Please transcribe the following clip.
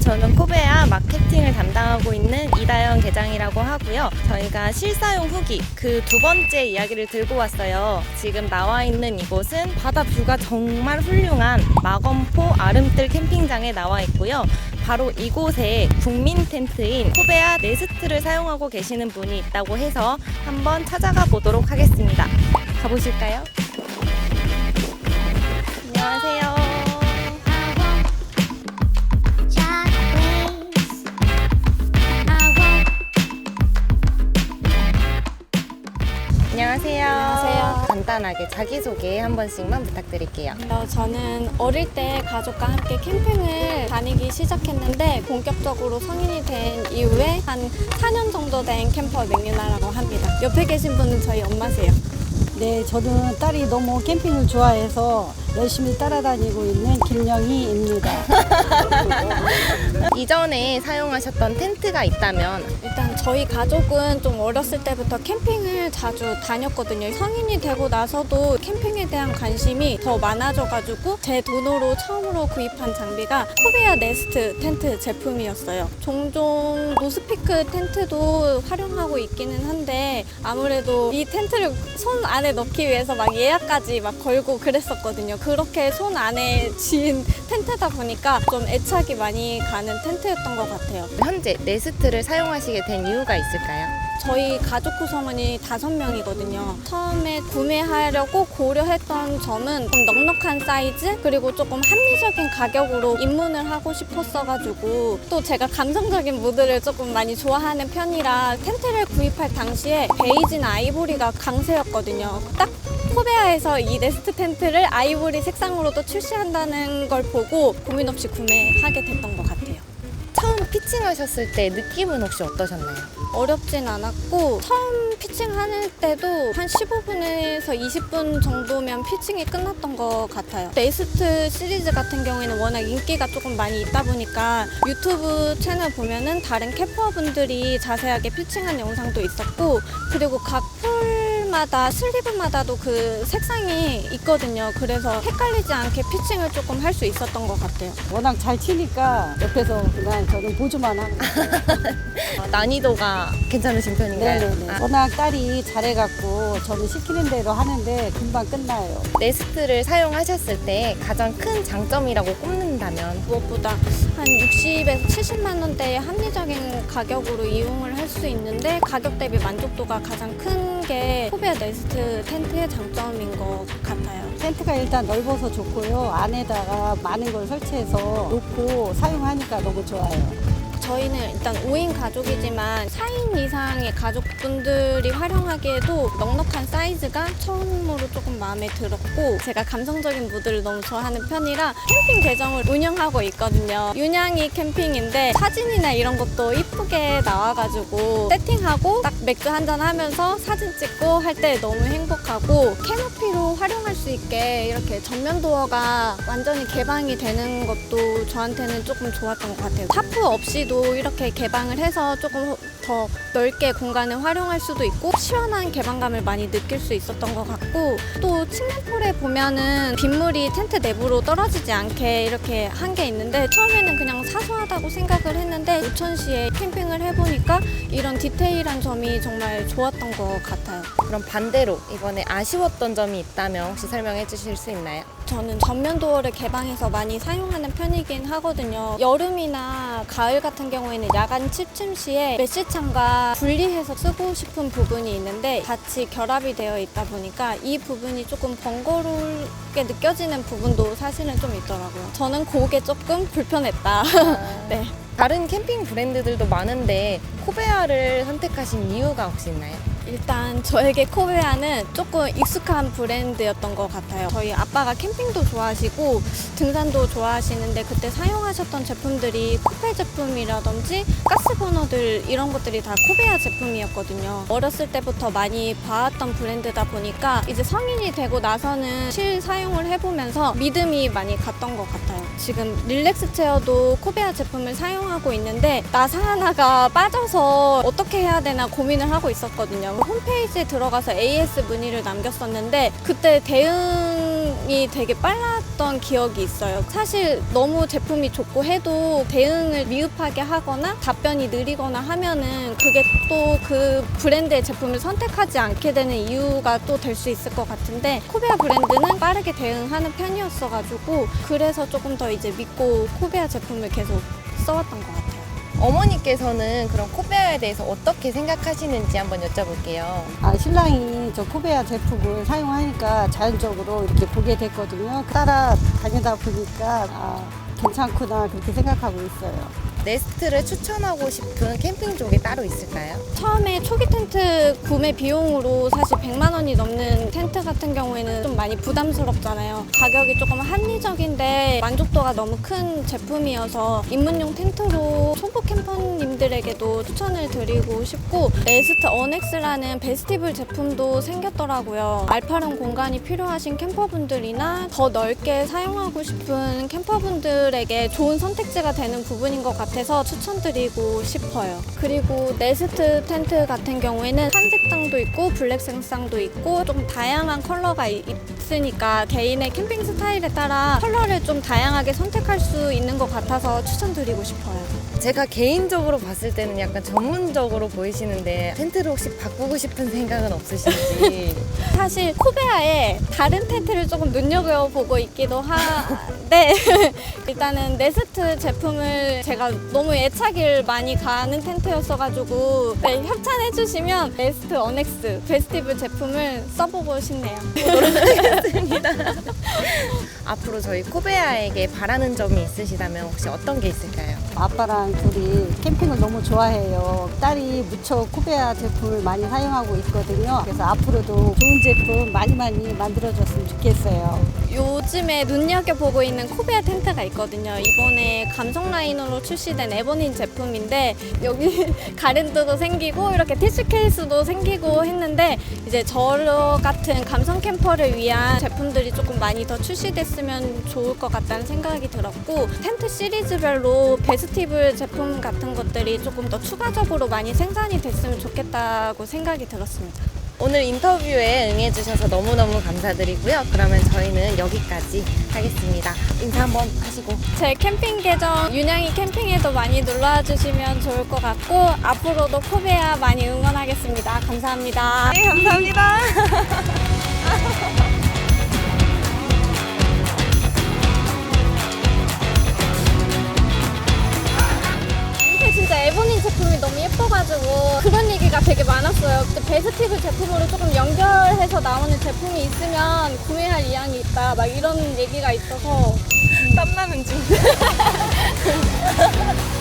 저는 코베아 마케팅을 담당하고 있는 이다영 계장이라고 하고요. 저희가 실사용 후기 그 두 번째 이야기를 들고 왔어요. 지금 나와 있는 이곳은 바다 뷰가 정말 훌륭한 마건포 아름뜰 캠핑장에 나와 있고요. 바로 이곳에 국민 텐트인 코베아 네스트를 사용하고 계시는 분이 있다고 해서 한번 찾아가 보도록 하겠습니다. 가보실까요? 간단하게 자기소개 한 번씩만 부탁드릴게요. 어, 저는 어릴 때 가족과 함께 캠핑을 다니기 시작했는데 본격적으로 성인이 된 이후에 한 4년 정도 된 캠퍼 맥유나라고 합니다. 옆에 계신 분은 저희 엄마세요. 네, 저는 딸이 너무 캠핑을 좋아해서 열심히 따라다니고 있는 김영희입니다. 이전에 사용하셨던 텐트가 있다면 일단 저희 가족은 좀 어렸을 때부터 캠핑을 자주 다녔거든요. 성인이 되고 나서도 캠핑에 대한 관심이 더 많아져가지고 제 돈으로 처음으로 구입한 장비가 코베아 네스트 텐트 제품이었어요. 종종 노스피크 텐트도 활용하고 있기는 한데 아무래도 이 텐트를 손 안에 넣기 위해서 막 예약까지 막 걸고 그랬었거든요. 그렇게 손 안에 쥐인 텐트다 보니까 좀 애착이 많이 가는 텐트였던 것 같아요. 현재 네스트를 사용하시게 된 이유가 있을까요? 저희 가족 구성원이 다섯 명이거든요. 처음에 구매하려고 고려했던 점은 좀 넉넉한 사이즈 그리고 조금 합리적인 가격으로 입문을 하고 싶었어가지고 또 제가 감성적인 무드를 조금 많이 좋아하는 편이라 텐트를 구입할 당시에 베이지나 아이보리가 강세였거든요. 딱 코베아에서 이 네스트 텐트를 아이보리 색상으로도 출시한다는 걸 보고 고민 없이 구매하게 됐던 것 같아요. 처음 피칭하셨을 때 느낌은 혹시 어떠셨나요? 어렵진 않았고 처음 피칭하는 때도 한 15분에서 20분 정도면 피칭이 끝났던 것 같아요. 네스트 시리즈 같은 경우에는 워낙 인기가 조금 많이 있다 보니까 유튜브 채널 보면은 다른 캐퍼분들이 자세하게 피칭한 영상도 있었고 그리고 각 폴마다 슬리브마다도 그 색상이 있거든요. 그래서 헷갈리지 않게 피칭을 조금 할 수 있었던 것 같아요. 워낙 잘 치니까 옆에서 그냥 저는 보조만 하고. 어, 난이도가 괜찮으신 편인가요? 네네네. 아, 워낙 딸이 잘해갖고 저는 시키는 대로 하는데 금방 끝나요. 네스트를 사용하셨을 때 가장 큰 장점이라고 꼽는다면 무엇보다 한 60에서 70만 원대의 합리적인 가격으로 이용을 할 수 있는데 가격 대비 만족도가 가장 큰 게 코베아 네스트 텐트의 장점인 것 같아요. 텐트가 일단 넓어서 좋고요. 안에다가 많은 걸 설치해서 놓고 사용하니까 너무 좋아요. 저희는 일단 5인 가족이지만 4인 이상의 가족분들이 활용하기에도 넉넉한 사이즈가 처음으로 조금 마음에 들었고 제가 감성적인 무드를 너무 좋아하는 편이라 캠핑 계정을 운영하고 있거든요. 윤양이 캠핑인데 사진이나 이런 것도 이쁘게 나와가지고 세팅하고 딱 맥주 한잔 하면서 사진 찍고 할 때 너무 행복하고 캐노피로 활용할 수 있게 이렇게 전면 도어가 완전히 개방이 되는 것도 저한테는 조금 좋았던 것 같아요. 타프 없이도 이렇게 개방을 해서 조금 더 넓게 공간을 활용할 수도 있고 시원한 개방감을 많이 느낄 수 있었던 것 같고 또 측면폴에 보면은 빗물이 텐트 내부로 떨어지지 않게 이렇게 한 게 있는데 처음에는 그냥 사소하다고 생각을 했는데 우천시에 캠핑을 해보니까 이런 디테일한 점이 정말 좋았던 것 같아요. 그럼 반대로 이번에 아쉬웠던 점이 있다면 혹시 설명해 주실 수 있나요? 저는 전면 도어를 개방해서 많이 사용하는 편이긴 하거든요. 여름이나 가을 같은 경우에는 야간 취침 시에 메시창과 분리해서 쓰고 싶은 부분이 있는데 같이 결합이 되어 있다 보니까 이 부분이 조금 번거롭게 느껴지는 부분도 사실은 좀 있더라고요. 저는 그게 조금 불편했다. 네. 다른 캠핑 브랜드들도 많은데 코베아를 선택하신 이유가 혹시 있나요? 일단 저에게 코베아는 조금 익숙한 브랜드였던 것 같아요. 저희 아빠가 캠핑도 좋아하시고 등산도 좋아하시는데 그때 사용하셨던 제품들이 코페 제품이라든지 가스버너들 이런 것들이 다 코베아 제품이었거든요. 어렸을 때부터 많이 봐왔던 브랜드다 보니까 이제 성인이 되고 나서는 실 사용을 해보면서 믿음이 많이 갔던 것 같아요. 지금 릴렉스 체어도 코베아 제품을 사용하고 있는데 나사 하나가 빠져서 어떻게 해야 되나 고민을 하고 있었거든요. 홈페이지에 들어가서 AS 문의를 남겼었는데 그때 대응 대응이 되게 빨랐던 기억이 있어요. 사실 너무 제품이 좋고 해도 대응을 미흡하게 하거나 답변이 느리거나 하면은 그게 또 그 브랜드의 제품을 선택하지 않게 되는 이유가 또 될 수 있을 것 같은데 코베아 브랜드는 빠르게 대응하는 편이었어가지고 그래서 조금 더 이제 믿고 코베아 제품을 계속 써왔던 것 같아요. 어머니께서는 그럼 코베아에 대해서 어떻게 생각하시는지 한번 여쭤볼게요. 아, 신랑이 저 코베아 제품을 사용하니까 자연적으로 이렇게 보게 됐거든요. 따라 다니다 보니까 아, 괜찮구나 그렇게 생각하고 있어요. 네스트를 추천하고 싶은 캠핑족이 따로 있을까요? 처음에 초기 텐트 구매 비용으로 사실 100만 원이 넘는 텐트 같은 경우에는 좀 많이 부담스럽잖아요. 가격이 조금 합리적인데 만족도가 너무 큰 제품이어서 입문용 텐트로 초보 캠퍼님들에게도 추천을 드리고 싶고 레스트 어넥스라는 베스티블 제품도 생겼더라고요. 알파룸 공간이 필요하신 캠퍼분들이나 더 넓게 사용하고 싶은 캠퍼분들에게 좋은 선택지가 되는 부분인 것 같아 서 추천드리고 싶어요. 그리고 네스트 텐트 같은 경우에는 한 색상도 있고 블랙 색상도 있고 좀 다양한 컬러가 이- 있으니까 개인의 캠핑 스타일에 따라 컬러를 좀 다양하게 선택할 수 있는 것 같아서 추천드리고 싶어요. 제가 개인적으로 봤을 때는 약간 전문적으로 보이시는데 텐트를 혹시 바꾸고 싶은 생각은 없으신지 사실 코베아에 다른 텐트를 조금 눈여겨보고 있기도 한데 일단은 네스트 제품을 제가 너무 애착을 많이 가는 텐트였어가지고 네, 협찬해주시면 네스트 어넥스 베스티블 제품을 써보고 싶네요. 앞으로 저희 코베아에게 바라는 점이 있으시다면 혹시 어떤 게 있을까요? 아빠랑 둘이 캠핑을 너무 좋아해요. 딸이 무척 코베아 제품을 많이 사용하고 있거든요. 그래서 앞으로도 좋은 제품 많이 많이 만들어줬으면 좋겠어요. 요즘에 눈여겨보고 있는 코베아 텐트가 있거든요. 이번에 감성 라인으로 출시된 에버닌 제품인데 여기 가랜드도 생기고 이렇게 티슈 케이스도 생기고 했는데 이제 저 같은 감성 캠퍼를 위한 제품들이 조금 많이 더 출시됐으면 좋을 것 같다는 생각이 들었고 텐트 시리즈별로 베스 티블 제품 같은 것들이 조금 더 추가적으로 많이 생산이 됐으면 좋겠다고 생각이 들었습니다. 오늘 인터뷰에 응해주셔서 너무너무 감사드리고요. 그러면 저희는 여기까지 하겠습니다. 인사 한번 하시고. 제 캠핑 계정 윤양이 캠핑에도 많이 놀러와 주시면 좋을 것 같고 앞으로도 코베아 많이 응원하겠습니다. 감사합니다. 네, 감사합니다. 진짜 에보닌 제품이 너무 예뻐가지고 그런 얘기가 되게 많았어요. 근데 베스티브 제품으로 조금 연결해서 나오는 제품이 있으면 구매할 의향이 있다. 막 이런 얘기가 있어서 땀나는 중.